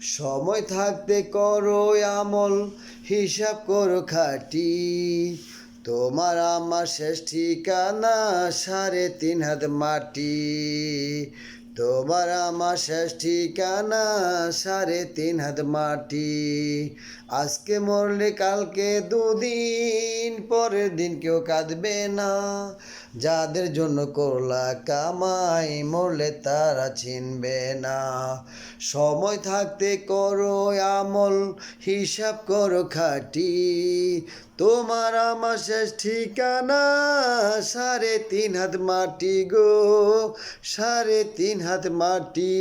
সময় থাকতে করো আমল, হিসাব করো খাটি। তোমার আমার শেষ ঠিকানা, সাড়ে তিন হাত মাটি। তোমার আমার শেষ ঠিকানা, সাড়ে তিন হাত মাটি। আজকে মরলে কালকে দুদিন পরের দিন কেউ কাঁদবে না। যাদের জন্য করলা কামাই, মরলে তারা চিনবে না। সময় থাকতে করো আমল, হিসাব করো খাটি। তোমার আমার শেষ ঠিকানা, সাড়ে তিন হাত মাটি গো, সাড়ে তিন হাত মাটি।